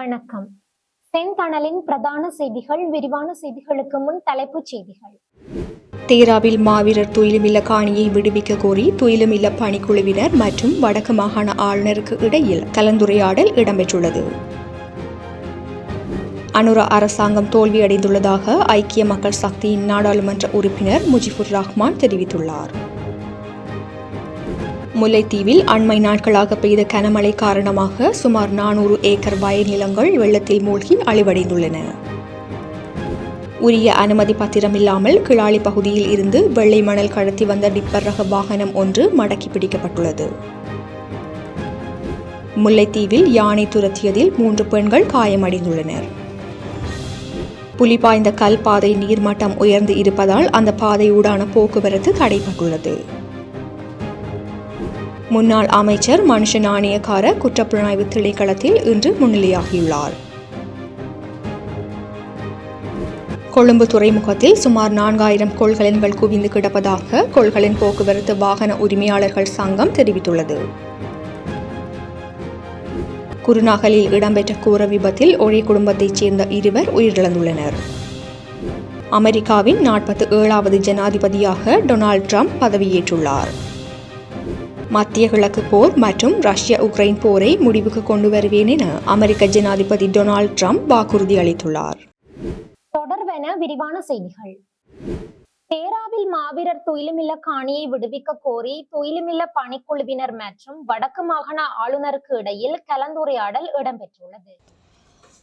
வணக்கம். செந்தணலின் பிரதான செய்திகள் விரிவான செய்திகளுக்கு முன் தலைப்புச் செய்திகள். தேராவில் மாவீரர் துயிலுமில்ல காணியை விடுவிக்க கோரி துயிலுமில்ல பணிக்குழுவினர் மற்றும் வடக்கு மாகாண ஆளுநருக்கு இடையில் கலந்துரையாடல் இடம்பெற்றுள்ளது. அனுரா அரசாங்கம் தோல்வியடைந்துள்ளதாக ஐக்கிய மக்கள் சக்தியின் நாடாளுமன்ற உறுப்பினர் முஜிபுர் ரஹ்மான் தெரிவித்துள்ளார். முல்லைத்தீவில் அண்மை நாட்களாக பெய்த கனமழை காரணமாக சுமார் நானூறு ஏக்கர் வயல் நிலங்கள் வெள்ளத்தில் மூழ்கி அழிவடைந்துள்ளன. உரிய அனுமதி பத்திரம் இல்லாமல் கிளாலி பகுதியில் இருந்து வெள்ளை மணல் கடத்தி வந்த டிப்பர் ரக வாகனம் ஒன்று மடக்கி பிடிக்கப்பட்டுள்ளது. முல்லைத்தீவில் யானை துரத்தியதில் மூன்று பெண்கள் காயமடைந்துள்ளனர். புலி பாய்ந்த கல் பாதை நீர்மட்டம் உயர்ந்து இருப்பதால் அந்த பாதையூடான போக்குவரத்து தடைப்பட்டுள்ளது முன்னாள் அமைச்சர் மனுஷ நாணயக்கார குற்றப்புலனாய்வு திணைக்களத்தில் இன்று முன்னிலையாகியுள்ளார். கொழும்பு துறைமுகத்தில் சுமார் நான்காயிரம் கொள்கலன்கள் குவிந்து கிடப்பதாக கொள்கலன் போக்குவரத்து வாகன உரிமையாளர்கள் சங்கம் தெரிவித்துள்ளது. குருநாகலில் இடம்பெற்ற கூர விபத்தில் ஒரே குடும்பத்தைச் சேர்ந்த இருவர் உயிரிழந்துள்ளனர். அமெரிக்காவின் நாற்பத்தி ஏழாவது ஜனாதிபதியாக டொனால்ட் ட்ரம்ப் பதவியேற்றுள்ளார். மத்திய கிழக்கு போர் மற்றும் ரஷ்ய உக்ரைன் போரை முடிவுக்கு கொண்டு வருவேன் என அமெரிக்க ஜனாதிபதி டொனால்ட் ட்ரம்ப் வாக்குறுதி அளித்துள்ளார். தொடர்வென விரிவான செய்திகள். தேராவில் மாவீரர் துயிலுமில்ல காணியை விடுவிக்க கோரி துயிலுமில்ல பணிக்குழுவினர் மற்றும் வடக்கு மாகாண ஆளுநருக்கு இடையில் கலந்துரையாடல் இடம்பெற்றுள்ளது.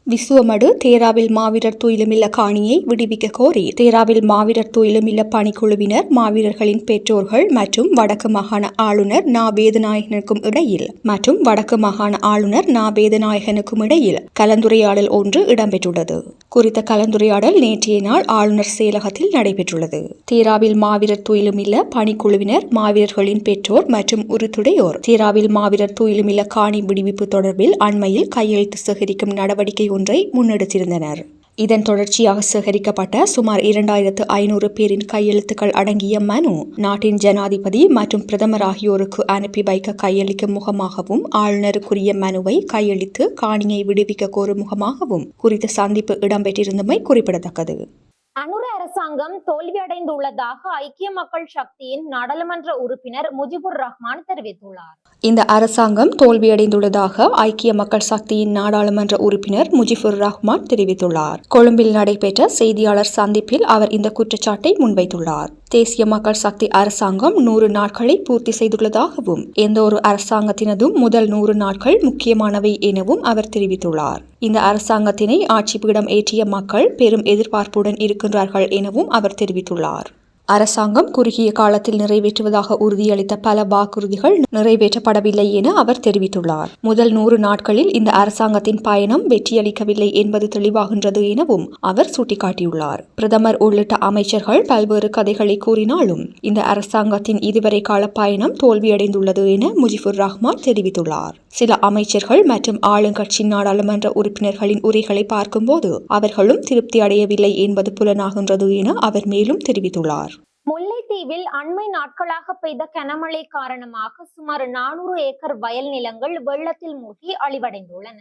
விசுவமடு தேராவில் மாவீரர் துயிலுமில்ல காணியை விடுவிக்க கோரி தேராவில் மாவீரர் துயிலுமில்ல பணிக்குழுவினர் மாவீரர்களின் பெற்றோர்கள் மற்றும் வடக்கு மாகாண ஆளுநர் நா. வேதநாயகனுக்கும் இடையில் மற்றும் வடக்கு மாகாண ஆளுநர் நா. வேதநாயகனுக்கும் இடையில் கலந்துரையாடல் ஒன்று இடம்பெற்றுள்ளது. குறித்த கலந்துரையாடல் நேற்றைய நாள் ஆளுநர் செயலகத்தில் நடைபெற்றுள்ளது. தீராவில் மாவீரர் துயிலுமில்ல பணிக்குழுவினர் மாவீரர்களின் பெற்றோர் மற்றும் உறுத்துடையோர் தீராவில் மாவீரர் துயிலுமில்ல காணி விடுவிப்பு தொடர்பில் அண்மையில் கையெழுத்து சேகரிக்கும் நடவடிக்கை ஒன்றை முன்னெடுத்திருந்தனர். இதன் தொடர்ச்சியாக சேகரிக்கப்பட்ட சுமார் இரண்டாயிரத்து ஐநூறு பேரின் கையெழுத்துக்கள் அடங்கிய மனு நாட்டின் ஜனாதிபதி மற்றும் பிரதமர் ஆகியோருக்கு அனுப்பி வைக்க கையளிக்கும் முகமாகவும் ஆளுநருக்குரிய மனுவை கையளித்து காணியை விடுவிக்க கோரும் முகமாகவும் குறித்த சந்திப்பு இடம்பெற்றிருந்தமை குறிப்பிடத்தக்கது. அனுர அரசாங்கம் தோல்வியடைந்துள்ளதாக ஐக்கிய மக்கள் சக்தியின் நாடாளுமன்ற உறுப்பினர் முஜிபுர் ரஹ்மான் தெரிவித்துள்ளார். இந்த அரசாங்கம் தோல்வியடைந்துள்ளதாக ஐக்கிய மக்கள் சக்தியின் நாடாளுமன்ற உறுப்பினர் முஜிபுர் ரஹ்மான் தெரிவித்துள்ளார். கொழும்பில் நடைபெற்ற செய்தியாளர் சந்திப்பில் அவர் இந்த குற்றச்சாட்டை முன்வைத்துள்ளார். தேசிய மக்கள் சக்தி அரசாங்கம் நூறு நாட்களை பூர்த்தி செய்துள்ளதாகவும் எந்த ஒரு அரசாங்கத்தினதும் முதல் நூறு நாட்கள் முக்கியமானவை எனவும் அவர் தெரிவித்துள்ளார். இந்த அரசாங்கத்தினை ஆட்சி பீடம் ஏற்றிய மக்கள் பெரும் எதிர்பார்ப்புடன் இருக்கும் இருக்கின்றார்கள் எனவும் அவர் தெரிவித்துள்ளார். அரசாங்கம் குறுகிய காலத்தில் நிறைவேற்றுவதாக உறுதியளித்த பல வாக்குறுதிகள் நிறைவேற்றப்படவில்லை என அவர் தெரிவித்துள்ளார். முதல் நூறு நாட்களில் இந்த அரசாங்கத்தின் பயணம் வெற்றியளிக்கவில்லை என்பது தெளிவாகின்றது எனவும் அவர் சுட்டிக்காட்டியுள்ளார். பிரதமர் உள்ளிட்ட அமைச்சர்கள் பல்வேறு கதைகளை கூறினாலும் இந்த அரசாங்கத்தின் இதுவரை கால பயணம் தோல்வியடைந்துள்ளது என முஜிபுர் ரஹ்மான் தெரிவித்துள்ளார். சில அமைச்சர்கள் மற்றும் ஆளுங்கட்சி நாடாளுமன்ற உறுப்பினர்களின் உரைகளை பார்க்கும்போது அவர்களும் திருப்தி அடையவில்லை என்பது புலனாகின்றது என அவர் மேலும் தெரிவித்துள்ளார். முல்லைத்தீவில் அண்மை நாட்களாக பெய்த கனமழை காரணமாக சுமார் நானூறு ஏக்கர் வயல் நிலங்கள் வெள்ளத்தில் மூழ்கி அழிவடைந்துள்ளன.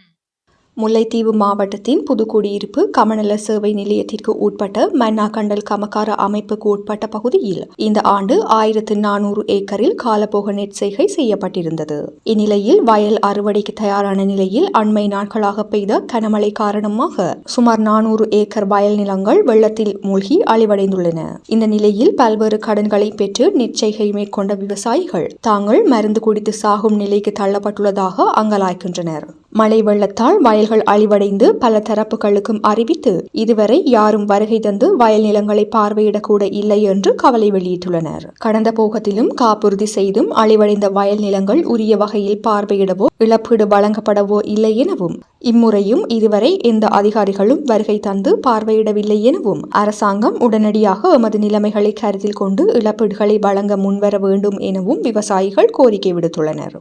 முல்லைத்தீவு மாவட்டத்தின் புதுக்குடியிருப்பு கமநல சேவை நிலையத்திற்கு உட்பட்ட மன்னாகண்டல் கமக்கார அமைப்புக்கு உட்பட்ட பகுதியில் இந்த ஆண்டு ஆயிரத்து நானூறு ஏக்கரில் காலப்போக நெற்செய்கை செய்யப்பட்டிருந்தது. இந்நிலையில் வயல் அறுவடைக்கு தயாரான நிலையில் அண்மை நாட்களாக பெய்த கனமழை காரணமாக சுமார் நானூறு ஏக்கர் வயல் நிலங்கள் வெள்ளத்தில் மூழ்கி அழிவடைந்துள்ளன. இந்த நிலையில் பல்வேறு கடன்களை பெற்று நெற்செய்கை மேற்கொண்ட விவசாயிகள் தாங்கள் மருந்து குடித்து சாகும் நிலைக்கு தள்ளப்பட்டுள்ளதாக அங்கலாய்க்கின்றனர் மழை வெள்ளத்தால் வயல்கள் அழிவடைந்து பல தரப்புகளுக்கும் அறிவித்து இதுவரை யாரும் வருகை தந்து வயல் நிலங்களை பார்வையிடக்கூட இல்லை என்று கவலை வெளியிட்டுள்ளனர். கடந்த போகத்திலும் காப்புறுதி செய்தும் அழிவடைந்த வயல் நிலங்கள் உரிய வகையில் பார்வையிடவோ இழப்பீடு வழங்கப்படவோ இல்லை எனவும் இம்முறையும் இதுவரை எந்த அதிகாரிகளும் வருகை தந்து பார்வையிடவில்லை எனவும் அரசாங்கம் உடனடியாக எமது நிலைமைகளை கருத்தில் கொண்டு இழப்பீடுகளை வழங்க முன்வர வேண்டும் எனவும் விவசாயிகள் கோரிக்கை விடுத்துள்ளனர்.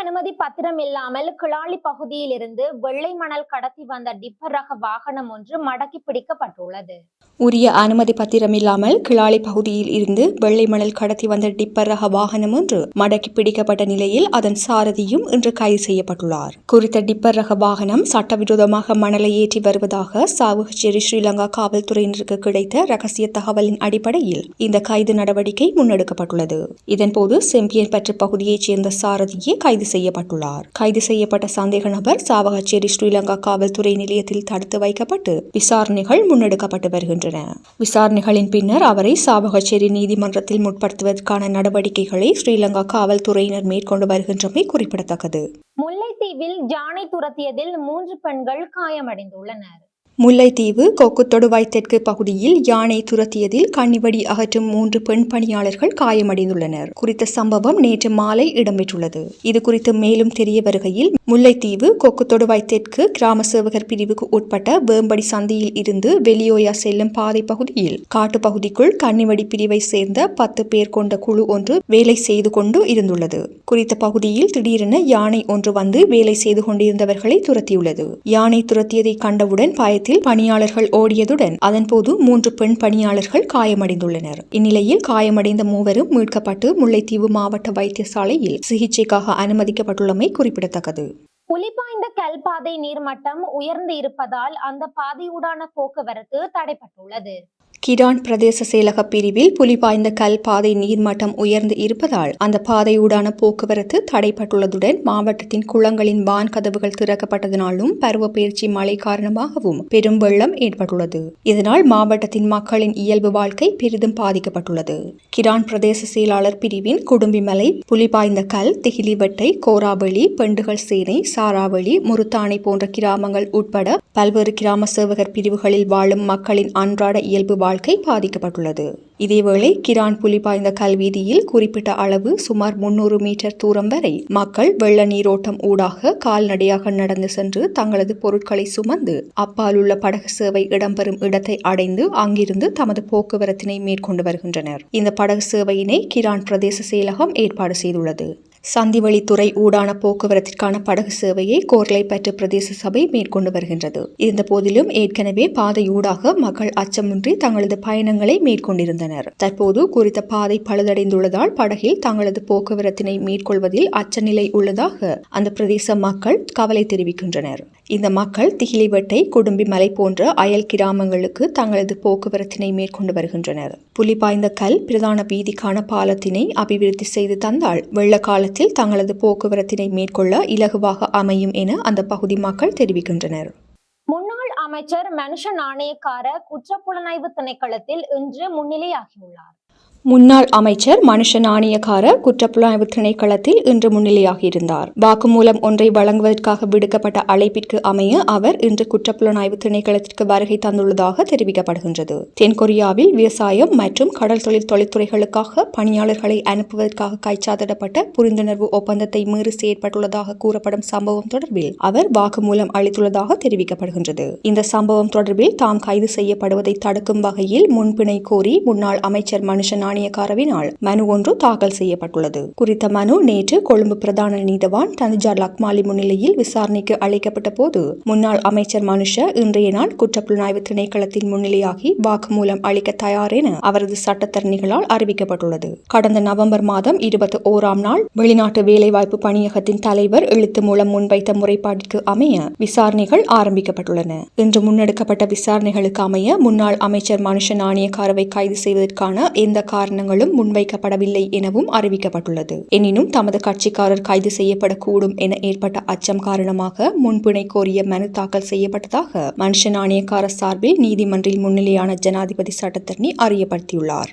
அனுமதி பத்திரம் இல்லாமல் கிளாலி பகுதியில் இருந்து வெள்ளை மணல் கடத்தி வந்த டிப்பர் ரக வாகனம் ஒன்று மடக்கி பிடிக்கப்பட்டுள்ளது. உரிய அனுமதி பத்திரம் இல்லாமல் கிளாலி பகுதியில் இருந்து வெள்ளை மணல் கடத்தி வந்த டிப்பர் ரக வாகனம் ஒன்று மடக்கி பிடிக்கப்பட்ட நிலையில் அதன் சாரதியும் இன்று கைது செய்யப்பட்டுள்ளார். குறித்த டிப்பர் ரக வாகனம் சட்டவிரோதமாக மணலை ஏற்றி வருவதாக சாவுகச்சேரி ஸ்ரீலங்கா காவல்துறையினருக்கு கிடைத்த ரகசிய தகவலின் அடிப்படையில் இந்த கைது நடவடிக்கை முன்னெடுக்கப்பட்டுள்ளது. இதன்போது செம்பியன்பற்று பகுதியைச் சேர்ந்த சாரதியை கைது செய்யப்பட்டுள்ளார். கைது செய்யப்பட்ட சந்தேக நபர் சாவகச்சேரி ஸ்ரீலங்கா காவல்துறை நிலையத்தில் தடுத்து வைக்கப்பட்டு விசாரணைகள் முன்னெடுக்கப்பட்டு வருகின்றன. விசாரணைகளின் பின்னர் அவரை சாவகச்சேரி நீதிமன்றத்தில் முற்படுத்துவதற்கான நடவடிக்கைகளை ஸ்ரீலங்கா காவல்துறையினர் மேற்கொண்டு வருகின்றமை குறிப்பிடத்தக்கது. முல்லைத்தீவில் ஜானை துரத்தியதில் மூன்று பெண்கள் காயமடைந்துள்ளனர். முல்லைத்தீவு கொக்குத்தொடுவாய் தெற்கு பகுதியில் யானை துரத்தியதில் கண்ணிவடி அகற்றும் மூன்று பெண் பணியாளர்கள் காயமடைந்துள்ளனர். குறித்த சம்பவம் நேற்று மாலை இடம்பெற்றுள்ளது. இது குறித்து மேலும் தெரிய வருகையில் முல்லைத்தீவு கொக்குத்தொடுவாய் தெற்கு கிராம சேவகர் பிரிவுக்கு உட்பட்ட வேம்படி சந்தியில் இருந்து வெளியோயா செல்லும் பாதை பகுதியில் காட்டுப்பகுதிக்குள் கண்ணிவடி பிரிவை சேர்ந்த பத்து பேர் கொண்ட குழு ஒன்று வேலை செய்து கொண்டு இருந்துள்ளது. குறித்த பகுதியில் திடீரென யானை ஒன்று வந்து வேலை செய்து கொண்டிருந்தவர்களை துரத்தியுள்ளது. யானை துரத்தியதை கண்டவுடன் ஆலயத்தில் பணியாளர்கள் ஓடியதுடன் அதன்போது மூன்று பெண் பணியாளர்கள் காயமடைந்துள்ளனர். இந்நிலையில் காயமடைந்த மூவரும் மீட்கப்பட்டு முல்லைத்தீவு மாவட்ட வைத்தியசாலையில் சிகிச்சைக்காக அனுமதிக்கப்பட்டுள்ளமை குறிப்பிடத்தக்கது. புலிபாய்ந்த கல்பாதை நீர்மட்டம் உயர்ந்து இருப்பதால் அந்த பாதையூடான போக்குவரத்து தடைப்பட்டுள்ளது. கிடான் பிரதேச செயலக பிரிவில் புலிபாய்ந்த கல் பாதை நீர்மட்டம் உயர்ந்து இருப்பதால் அந்த பாதையூடான போக்குவரத்து தடைப்பட்டுள்ளதுடன் மாவட்டத்தின் குளங்களின் வான் கதவுகள் திறக்கப்பட்டதனாலும் பருவப்பெயர்ச்சி மழை காரணமாகவும் பெரும் வெள்ளம் ஏற்பட்டுள்ளது. இதனால் மாவட்டத்தின் மக்களின் இயல்பு வாழ்க்கை பெரிதும் பாதிக்கப்பட்டுள்ளது. கிடான் பிரதேச செயலாளர் பிரிவின் குடும்பிமலை புலிபாய்ந்த கல் திகிலிவெட்டை கோராவளி பெண்டுகள் சேனை சாராவளி முருத்தானை போன்ற கிராமங்கள் உட்பட பல்வேறு கிராம சேவகர் பிரிவுகளில் வாழும் மக்களின் அன்றாட இயல்பு வாழ்க்கை பாதிக்கப்பட்டுள்ளது. இதேவேளை கிரான் புலிபாய்ந்த கல்வீதியில் குறிப்பிட்ட அளவு சுமார் முன்னூறு மீட்டர் தூரம் வரை மக்கள் வெள்ள நீரோட்டம் ஊடாக கால்நடையாக நடந்து சென்று தங்களது பொருட்களை சுமந்து அப்பாலுள்ள படகு சேவை இடம்பெறும் இடத்தை அடைந்து அங்கிருந்து தமது போக்குவரத்தினை மேற்கொண்டு வருகின்றனர். இந்த படகு சேவையினை கிரான் பிரதேச செயலகம் ஏற்பாடு செய்துள்ளது. சந்திவழித்துறை ஊடான போக்குவரத்திற்கான படகு சேவையை கோர்லைப்பற்று பிரதேச சபை மேற்கொண்டு வருகின்றது. இருந்தபோதிலும் ஏற்கனவே பாதையூடாக மக்கள் அச்சமின்றி தங்களது பயணங்களை மேற்கொண்டிருந்தனர். தற்போது குறித்த பாதை பழுதடைந்துள்ளதால் படகில் தங்களது போக்குவரத்தினை மேற்கொள்வதில் அச்சநிலை உள்ளதாக அந்த பிரதேச மக்கள் கவலை தெரிவிக்கின்றனர். இந்த மக்கள் திகிலிவட்டை குடும்பி மலை போன்ற அயல் கிராமங்களுக்கு தங்களது போக்குவரத்தினை மேற்கொண்டு வருகின்றனர். புலிபாய்ந்த கல் பிரதான வீதிக்கான பாலத்தினை அபிவிருத்தி செய்து தந்தால் வெள்ள காலத்தில் தங்களது போக்குவரத்தினை மேற்கொள்ள இலகுவாக அமையும் என அந்த பகுதி மக்கள் தெரிவிக்கின்றனர். முன்னாள் அமைச்சர் மனுஷ நாணயக்கார குற்றப்புலனாய்வு திணைக்களத்தில் இன்று முன்னிலையாகியுள்ளார். முன்னாள் அமைச்சர் மனுஷ நாணயக்கார குற்றப்புலனாய்வு திணைக்களத்தில் இன்று முன்னிலையாகியிருந்தார் வாக்குமூலம் ஒன்றை வழங்குவதற்காக விடுக்கப்பட்ட அழைப்பிற்கு அமைய அவர் இன்று குற்றப்புலனாய்வு திணைக்களத்திற்கு வருகை தந்துள்ளதாக தெரிவிக்கப்படுகின்றது. தென்கொரியாவில் விவசாயம் மற்றும் கடல் தொழில் தொழில்துறைகளுக்காக பணியாளர்களை அனுப்புவதற்காக கைச்சாதிடப்பட்ட புரிந்துணர்வு ஒப்பந்தத்தை மீறி செயற்பட்டுள்ளதாக கூறப்படும் சம்பவம் தொடர்பில் அவர் வாக்குமூலம் அளித்துள்ளதாக தெரிவிக்கப்படுகின்றது. இந்த சம்பவம் தொடர்பில் தாம் கைது செய்யப்படுவதை தடுக்கும் வகையில் முன்பிணை கோரி முன்னாள் அமைச்சர் மனுஷ நாணயக்காரவினால் மனு ஒன்று தாக்கல் செய்யப்பட்டுள்ளது. குறித்த மனு நேற்று கொழும்பு பிரதான நீதவான் தனுஜா லக்மாலி முன்னிலையில் விசாரணைக்கு அழைக்கப்பட்ட போது முன்னாள் அமைச்சர் மனுஷ இன்றைய நாள் குற்றப்புலனாய்வு திணைக்களத்தின் முன்னிலையாகி வாக்குமூலம் அளிக்க தயார் என அவரது சட்டத்தரணிகளால் அறிவிக்கப்பட்டுள்ளது. கடந்த நவம்பர் மாதம் இருபத்தி ஓராம் நாள் வெளிநாட்டு வேலைவாய்ப்பு பணியகத்தின் தலைவர் எழுத்து மூலம் முன்வைத்த முறைப்பாட்டிற்கு அமைய விசாரணைகள் ஆரம்பிக்கப்பட்டுள்ளன. இன்று முன்னெடுக்கப்பட்ட விசாரணைகளுக்கு அமைய முன்னாள் அமைச்சர் மனுஷ நாணயக்காரவை கைது செய்வதற்கான எந்த காரணங்களும் முன்வைக்கப்படவில்லை எனவும் அறிவிக்கப்பட்டுள்ளது. எனினும் தமது கட்சிக்காரர் கைது செய்யப்படக்கூடும் என ஏற்பட்ட அச்சம் காரணமாக முன்பிணை கோரிய மனு தாக்கல் செய்யப்பட்டதாக மனுஷ நாணயக்கார சார்பில் நீதிமன்றில் முன்னிலையான ஜனாதிபதி சட்டத்தரணி அறியப்படுத்தியுள்ளார்.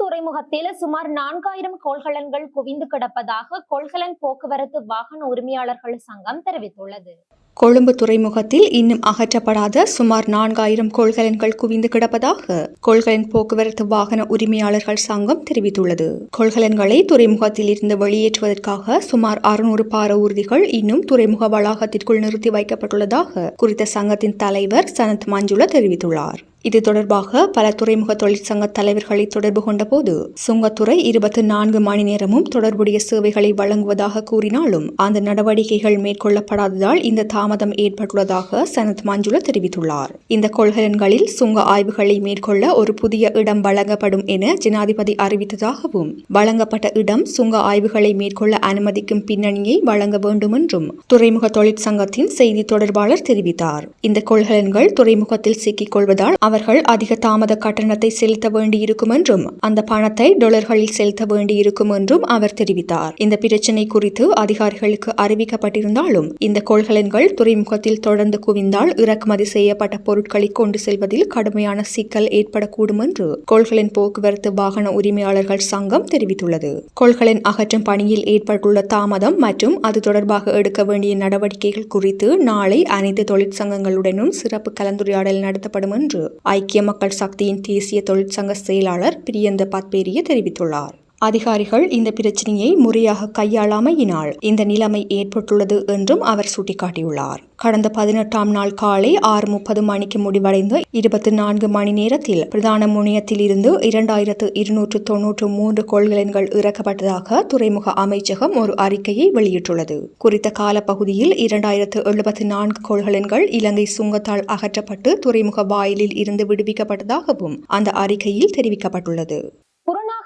துறைமுகத்தில் சுமார் நான்காயிரம் கொள்கலன்கள் குவிந்து கிடப்பதாக கொள்கலன் போக்குவரத்து வாகன உரிமையாளர்கள் சங்கம் தெரிவித்துள்ளது. கொழும்பு துறைமுகத்தில் இன்னும் அகற்றப்படாத சுமார் நான்காயிரம் கொள்கலன்கள் குவிந்து கிடப்பதாக கொள்கலன் போக்குவரத்து வாகன உரிமையாளர்கள் சங்கம் தெரிவித்துள்ளது. கொள்கலன்களை துறைமுகத்தில் இருந்து வெளியேற்றுவதற்காக சுமார் அறுநூறு பார ஊர்திகள் இன்னும் துறைமுக வளாகத்திற்குள் நிறுத்தி வைக்கப்பட்டுள்ளதாக குறித்த சங்கத்தின் தலைவர் சனத் மஞ்சுள தெரிவித்துள்ளார். இது தொடர்பாக பல துறைமுக தொழிற்சங்க தலைவர்களை தொடர்பு கொண்டபோது சுங்கத்துறை இருபத்தி நான்கு மணி நேரமும் தொடர்புடைய சேவைகளை வழங்குவதாக கூறினாலும் அந்த நடவடிக்கைகள் மேற்கொள்ளப்படாததால் இந்த தாமதம் ஏற்பட்டுள்ளதாக சனத் மஞ்சுள தெரிவித்துள்ளார். இந்த கொள்கலன்களில் சுங்க ஆய்வுகளை மேற்கொள்ள ஒரு புதிய இடம் வழங்கப்படும் என ஜனாதிபதி அறிவித்ததாகவும் வழங்கப்பட்ட இடம் சுங்க ஆய்வுகளை மேற்கொள்ள அனுமதிக்கும் பின்னணியை வழங்க வேண்டும் என்றும் துறைமுக தொழிற்சங்கத்தின் செய்தி தொடர்பாளர் தெரிவித்தார். இந்த கொள்கலன்கள் துறைமுகத்தில் சிக்கிக் கொள்வதால் அவர்கள் அதிக தாமத கட்டணத்தை செலுத்த வேண்டியிருக்கும் என்றும் அந்த பணத்தை டொலர்களில் செலுத்த வேண்டியிருக்கும் என்றும் அவர் தெரிவித்தார். இந்த பிரச்சினை குறித்து அதிகாரிகளுக்கு அறிவிக்கப்பட்டிருந்தாலும் இந்த கொள்கலன்கள் துறைமுகத்தில் தொடர்ந்து குவிந்தால் இறக்குமதி செய்யப்பட்ட பொருட்களை கொண்டு செல்வதில் கடுமையான சிக்கல் ஏற்படக்கூடும் என்று கொள்கலன் போக்குவரத்து வாகன உரிமையாளர்கள் சங்கம் தெரிவித்துள்ளது. கொள்கலன் அகற்றும் பணியில் ஏற்பட்டுள்ள தாமதம் மற்றும் அது தொடர்பாக எடுக்க வேண்டிய நடவடிக்கைகள் குறித்து நாளை அனைத்து தொழிற்சங்கங்களுடனும் சிறப்பு கலந்துரையாடல் நடத்தப்படும் என்று ஐக்கிய மக்கள் சக்தியின் தேசிய தொழிற்சங்க செயலாளர் பிரியந்த பத்பேரிய தெரிவித்துள்ளார். அதிகாரிகள் இந்த பிரச்சனையை முறையாக கையாளாமையினால் இந்த நிலைமை ஏற்பட்டுள்ளது என்றும் அவர் சுட்டிக்காட்டியுள்ளார். கடந்த பதினெட்டாம் நாள் காலை ஆறு முப்பது மணிக்கு முடிவடைந்த இருபத்தி நான்கு மணி நேரத்தில் பிரதான முனையத்தில் இருந்து இரண்டாயிரத்து இருநூற்று தொன்னூற்று மூன்று கொள்கலன்கள் இறக்கப்பட்டதாக துறைமுக அமைச்சகம் ஒரு அறிக்கையை வெளியிட்டுள்ளது. குறித்த காலப்பகுதியில் இரண்டாயிரத்து எழுபத்தி நான்கு கொள்கலன்கள் இலங்கை சுங்கத்தால் அகற்றப்பட்டு துறைமுக வாயிலில் இருந்து விடுவிக்கப்பட்டதாகவும் அந்த அறிக்கையில் தெரிவிக்கப்பட்டுள்ளது.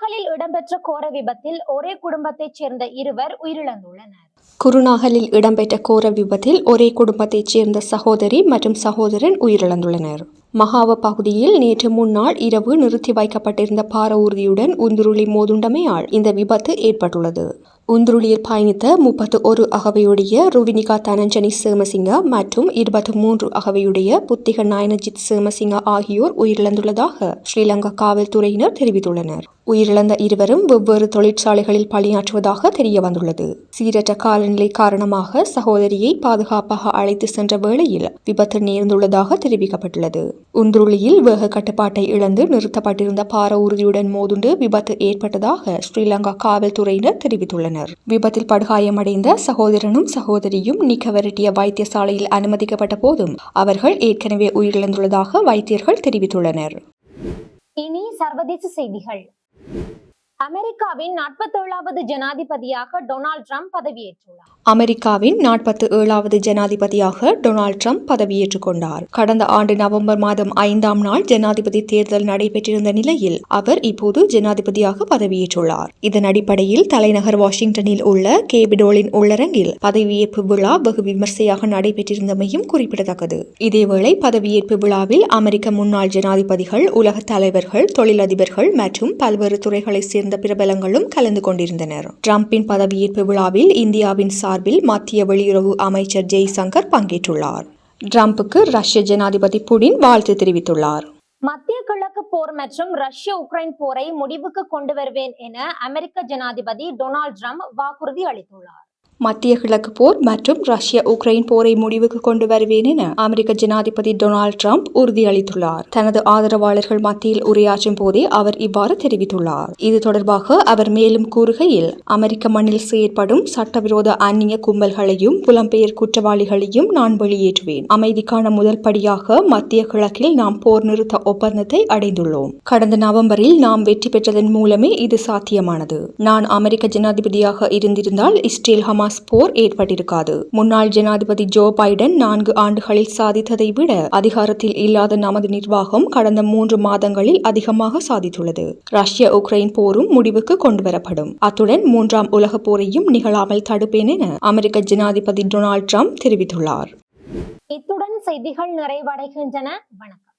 குருநாகலில் இடம்பெற்ற கோர விபத்தில் ஒரே குடும்பத்தைச் சேர்ந்த இருவர் உயிரிழந்துள்ளனர். குருநாகலில் இடம்பெற்ற கோர விபத்தில் ஒரே குடும்பத்தைச் சேர்ந்த சகோதரி மற்றும் சகோதரன் உயிரிழந்துள்ளனர். மகாவ பகுதியில் நேற்று முன்னாள் இரவு நிறுத்தி வைக்கப்பட்டிருந்த பார ஊர்தியுடன் உந்துருளி மோதுண்டமையால் இந்த விபத்து ஏற்பட்டுள்ளது. உந்துருளியில் பயணித்த முப்பத்து ஒரு அகவையுடைய ருவினிகா தனஞ்சனி சேமசிங்க மற்றும் இருபத்தி மூன்று அகவையுடைய புத்திக நாயனஜித் சேமசிங்க ஆகியோர் உயிரிழந்துள்ளதாக ஸ்ரீலங்கா காவல்துறையினர் தெரிவித்துள்ளனர். உயிரிழந்த இருவரும் வெவ்வேறு தொழிற்சாலைகளில் பணியாற்றுவதாக தெரிய வந்துள்ளது சீரற்ற காலநிலை காரணமாக சகோதரியை பாதுகாப்பாக அழைத்து சென்ற வேளையில் விபத்து நேர்ந்துள்ளதாக தெரிவிக்கப்பட்டுள்ளது. உந்துருளியில் வேக கட்டுப்பாட்டை இழந்து நிறுத்தப்பட்டிருந்த பார உறுதியுடன் மோதுண்டு விபத்து ஏற்பட்டதாக ஸ்ரீலங்கா காவல்துறையினர் தெரிவித்துள்ளனர். விபத்தில் படுகாயமடைந்த சகோதரனும் சகோதரியும் நிக்கவரட்டிய வைத்தியசாலையில் அனுமதிக்கப்பட்ட போதும் அவர்கள் ஏற்கனவே உயிரிழந்துள்ளதாக வைத்தியர்கள் தெரிவித்துள்ளனர். இனி சர்வதேச செய்திகள். அமெரிக்காவின் நாற்பத்தேழாவது ஜனாதிபதியாக டொனால்ட் ட்ரம்ப் பதவியேற்றுள்ளார். அமெரிக்காவின் நாற்பத்தி ஏழாவது ஜனாதிபதியாக டொனால்ட் ட்ரம்ப் பதவியேற்றுக் கொண்டார். கடந்த ஆண்டு நவம்பர் மாதம் ஐந்தாம் நாள் ஜனாதிபதி தேர்தல் நடைபெற்றிருந்த நிலையில் அவர் இப்போது ஜனாதிபதியாக பதவியேற்றுள்ளார். இதன் அடிப்படையில் தலைநகர் வாஷிங்டனில் உள்ள கேபிடோலின் உள்ளரங்கில் பதவியேற்பு விழா வெகு விமர்சையாக நடைபெற்றிருந்தமையும் குறிப்பிடத்தக்கது. இதேவேளை பதவியேற்பு விழாவில் அமெரிக்க முன்னாள் ஜனாதிபதிகள் உலக தலைவர்கள் தொழிலதிபர்கள் மற்றும் பல்வேறு துறைகளைச் சேர்ந்த பிரபலங்களும் கலந்து கொண்டிருந்தனர். ட்ரம்பின் பதவியேற்பு விழாவில் இந்தியாவின் சார்பில் மத்திய வெளியுறவு அமைச்சர் ஜெய்சங்கர் பங்கேற்றுள்ளார். ட்ரம்புக்கு ரஷ்ய ஜனாதிபதி புடின் வாழ்த்து தெரிவித்துள்ளார். மத்திய கிழக்கு போர் மற்றும் ரஷ்ய உக்ரைன் போரை முடிவுக்கு கொண்டு வருவேன் என அமெரிக்க ஜனாதிபதி டொனால்ட் ட்ரம்ப் வாக்குறுதி அளித்துள்ளார். மத்திய கிழக்கு போர் மற்றும் ரஷ்ய உக்ரைன் போரை முடிவுக்கு கொண்டு வருவேன் என அமெரிக்க ஜனாதிபதி டொனால்ட் ட்ரம்ப் உறுதியளித்துள்ளார். தனது ஆதரவாளர்கள் மத்தியில் உரையாற்றும் போதே அவர் இவ்வாறு தெரிவித்துள்ளார். இது தொடர்பாக அவர் மேலும் கூறுகையில் அமெரிக்க மண்ணில் செயற்படும் சட்டவிரோத அந்நிய கும்பல்களையும் புலம்பெயர் குற்றவாளிகளையும் நான் வெளியேற்றுவேன். அமைதிக்கான முதல் படியாக மத்திய கிழக்கில் நாம் போர் நிறுத்த ஒப்பந்தத்தை அடைந்துள்ளோம். கடந்த நவம்பரில் நாம் வெற்றி பெற்றதன் மூலமே இது சாத்தியமானது. நான் அமெரிக்க ஜனாதிபதியாக இருந்திருந்தால் இஸ்ரேல் ஹமாஸ் போர் ஏற்பட்டிருக்காது. முன்னாள் ஜனாதிபதி ஜோ பைடன் நான்கு ஆண்டுகளில் சாதித்ததை விட அதிகாரத்தில் இல்லாத நமது நிர்வாகம் கடந்த மூன்று மாதங்களில் அதிகமாக சாதித்துள்ளது. ரஷ்ய உக்ரைன் போரும் முடிவுக்கு கொண்டுவரப்படும். அத்துடன் மூன்றாம் உலகப் போரையும் நிகழாமல் தடுப்பேன் என அமெரிக்க ஜனாதிபதி டொனால்ட் ட்ரம்ப் தெரிவித்துள்ளார். இத்துடன் செய்திகள் நிறைவடைகின்றன. வணக்கம்.